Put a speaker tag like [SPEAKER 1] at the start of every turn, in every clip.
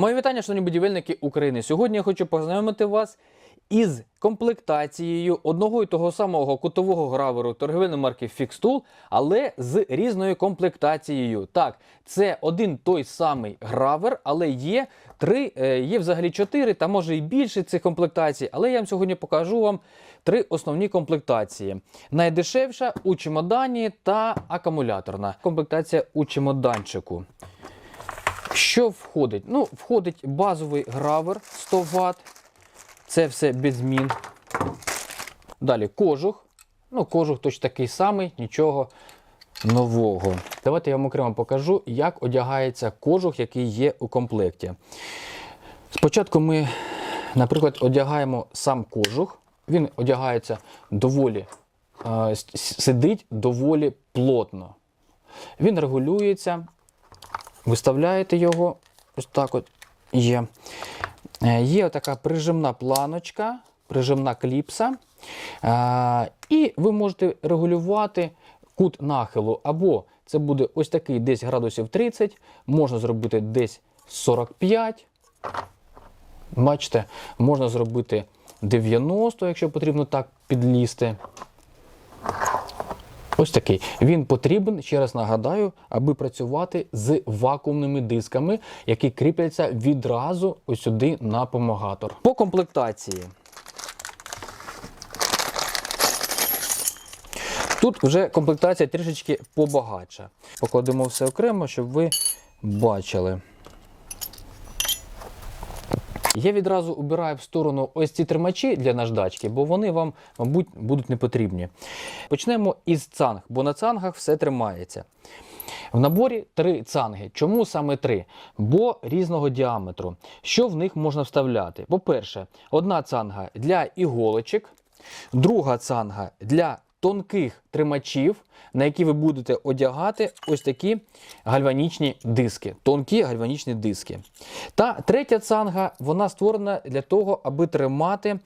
[SPEAKER 1] Мої вітання, шановні будівельники України. Сьогодні я хочу познайомити вас із комплектацією одного і того самого кутового граверу торгівельної марки Fixtool, але з різною комплектацією. Так, це один той самий гравер, але є три, е, є взагалі чотири, та може і більше цих комплектацій. Але я вам сьогодні покажу вам три основні комплектації: найдешевша у чемодані та акумуляторна комплектація у чемоданчику. Що входить? Ну, входить базовий гравер 100 Вт. Це все без змін. Далі кожух. Ну, кожух точно такий самий, нічого нового. Давайте я вам окремо покажу, як одягається кожух, який є у комплекті. Спочатку ми, наприклад, одягаємо сам кожух. Він одягається доволі, е, сидить доволі плотно. Він регулюється. Виставляєте його, ось так от є. Е, Є така прижимна планочка, прижимна кліпса. Е, І ви можете регулювати кут нахилу. Або це буде ось такий десь градусів 30, можна зробити десь 45. Бачите, можна зробити 90, якщо потрібно так підлізти. Ось такий. Він потрібен, ще раз нагадаю, аби працювати з вакуумними дисками, які кріпляться відразу ось сюди на помагатор. По комплектації. Тут вже комплектація трішечки побагатша. Покладемо все окремо, щоб ви бачили. Я відразу убираю в сторону ось ці тримачі для наждачки, бо вони вам, мабуть, будуть не потрібні. Почнемо із цанг, бо на цангах все тримається. В наборі три цанги. Чому саме три? Бо різного діаметру. Що в них можна вставляти? По-перше, одна цанга для іголочок, друга цанга для тонких тримачів, на які ви будете одягати ось такі гальванічні диски, тонкі гальванічні диски. Та третя цанга, вона створена для того, аби тримати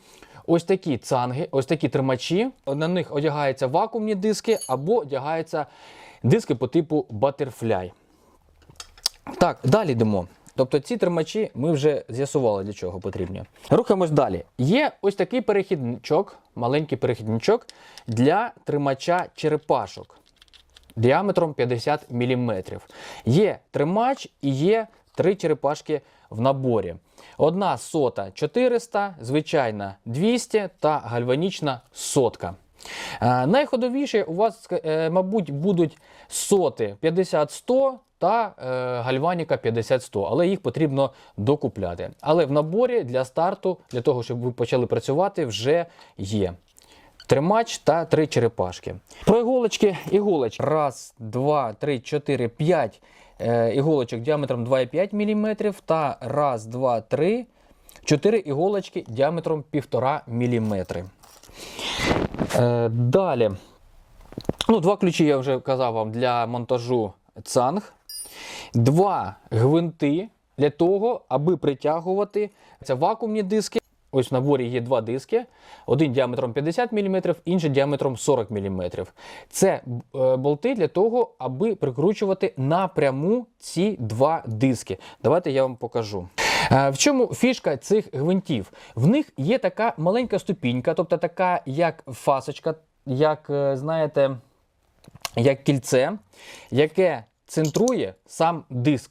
[SPEAKER 1] ось такі цанги, ось такі тримачі. На них одягаються вакуумні диски або одягаються диски по типу Butterfly. Так, далі йдемо. Тобто ці тримачі ми вже з'ясували, для чого потрібні. Рухаємось далі. Є ось такий перехідничок, маленький перехідничок для тримача черепашок діаметром 50 мм. Є тримач і є три черепашки в наборі. Одна сота 400, звичайна 200 та гальванічна сотка. Е, Найходовіші у вас, е, мабуть, будуть соти 50-100 та е, гальваніка 50-100, але їх потрібно докупляти. Але в наборі для старту, для того, щоб ви почали працювати, вже є. Тримач та три черепашки. Про іголочки. Іголочки. Раз, два, три, чотири, п'ять е, іголочок діаметром 2,5 мм та раз, два, три, чотири іголочки діаметром 1,5 мм. Е, далі. Ну, два ключі я вже казав вам для монтажу цанг. Два гвинти для того, аби притягувати це вакуумні диски. Ось в наборі є два диски: один діаметром 50 мм, інший діаметром 40 мм. Це е, болти для того, аби прикручувати напряму ці два диски. Давайте я вам покажу. Е, В чому фішка цих гвинтів? В них є така маленька ступінька, тобто така як фасочка, як е, знаєте, як кільце, яке центрує сам диск.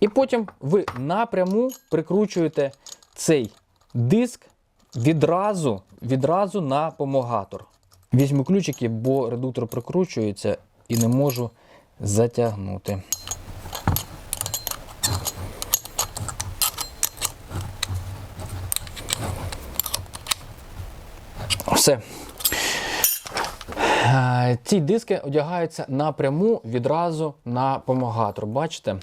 [SPEAKER 1] І потім ви напряму прикручуєте цей диск відразу, відразу на помогатор. Візьму ключики, бо редуктор прикручується і не можу затягнути. Все. Е, Ці диски одягаються напряму відразу на помогатор. Бачите?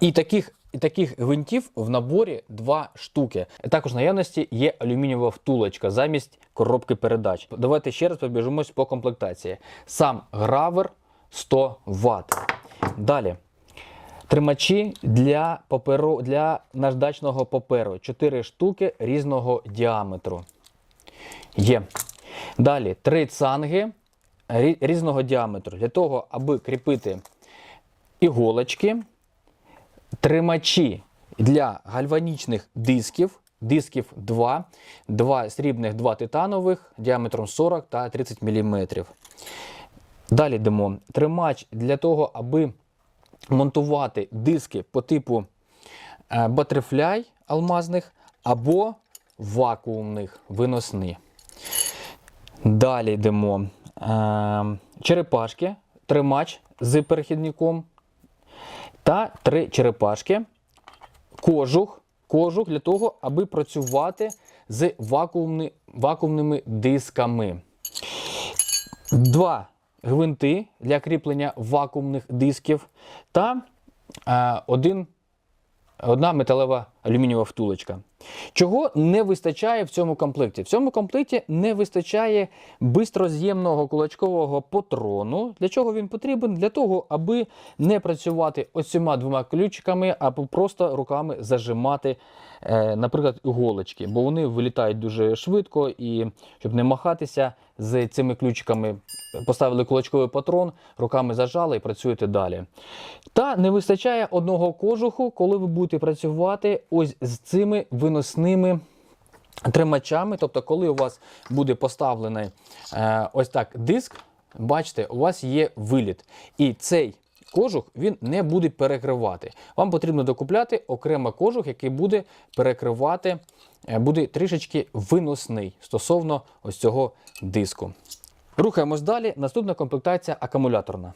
[SPEAKER 1] І таких, і таких гвинтів в наборі два штуки. Також в наявності є алюмінієва втулочка замість коробки передач. Давайте ще раз пробіжимось по комплектації. Сам гравер 100 Вт. Далі. Тримачі для паперу, для наждачного паперу. 4 штуки різного діаметру. Є. Далі три цанги різного діаметру для того, аби кріпити іголочки, тримачі для гальванічних дисків. Дисків 2, 2 срібних, 2 титанових діаметром 40 та 30 мм. Далі йдемо. Тримач для того, аби монтувати диски по типу е, Butterfly алмазних або вакуумних виносни. Далі йдемо. Е, черепашки, тримач з перехідником та три черепашки, кожух, кожух для того, аби працювати з вакуумни, вакуумними дисками. Два гвинти для кріплення вакуумних дисків та е, один, одна металева алюмінієва втулочка. Чого не вистачає в цьому комплекті? В цьому комплекті не вистачає бистроз'ємного кулачкового патрону. Для чого він потрібен? Для того, аби не працювати цими двома ключиками, або просто руками зажимати, е, наприклад, іголочки, бо вони вилітають дуже швидко і щоб не махатися з цими ключиками, поставили кулачковий патрон, руками зажали і працюєте далі. Та не вистачає одного кожуху, коли ви будете працювати ось з цими виносними тримачами. Тобто, коли у вас буде поставлений е, ось так диск, бачите, у вас є виліт. І цей кожух він не буде перекривати. Вам потрібно докупляти окремо кожух, який буде перекривати, е, буде трішечки виносний стосовно ось цього диску. Рухаємось далі. Наступна комплектація акумуляторна.